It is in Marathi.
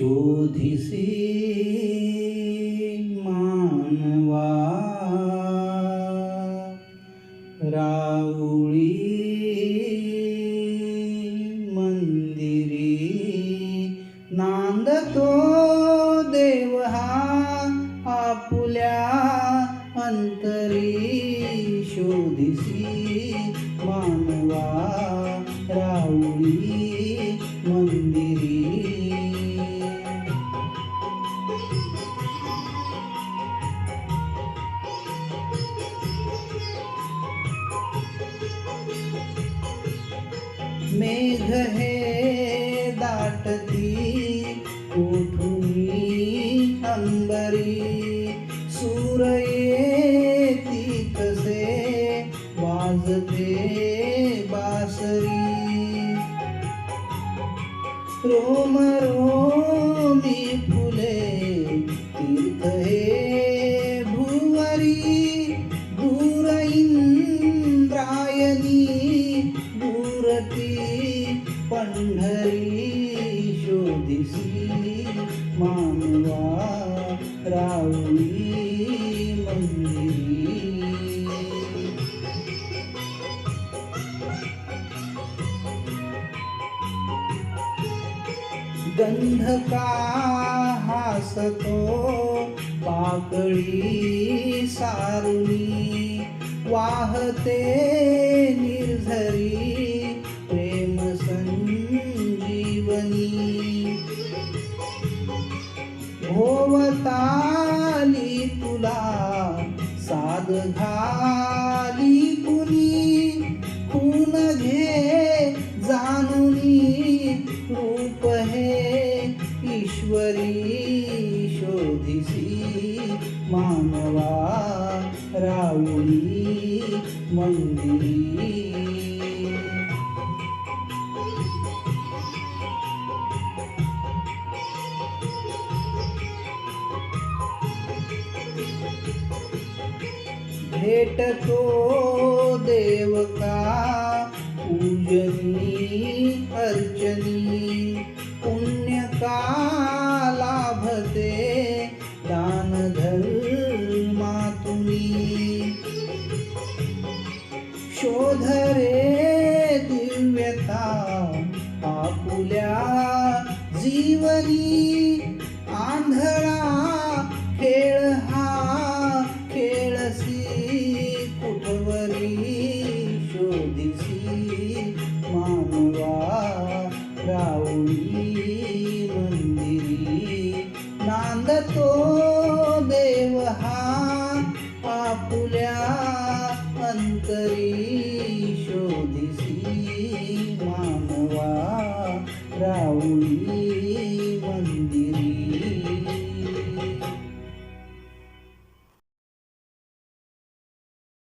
शोधिसे मानवा राऊळी मंदिरी नांदतो देव हा आपुल्या अंतरी शोधिसी मानवा राऊळी मेघ हे दाटती उठुनी अंबरी. सूर येती कसे वाजते बासरी. रोम रोम पंढरी शोधिसी मानवा राऊळी मंदिरी. गंध का हासतो पाकळी सारुणी वाहते निर्झरी भोवताली तुला साध घाली कुणी. खून घे जाणुनी रूप हे ईश्वरी शोधिसी. मानवा राऊळी मंदिरी. भेटतो देव का पूजनी अर्चनी पुण्य का लाभते दान धर्मातुनी शोध रे दिव्यता आपुल्या जीवनी आंधळा खेळ हा मानवा राऊळी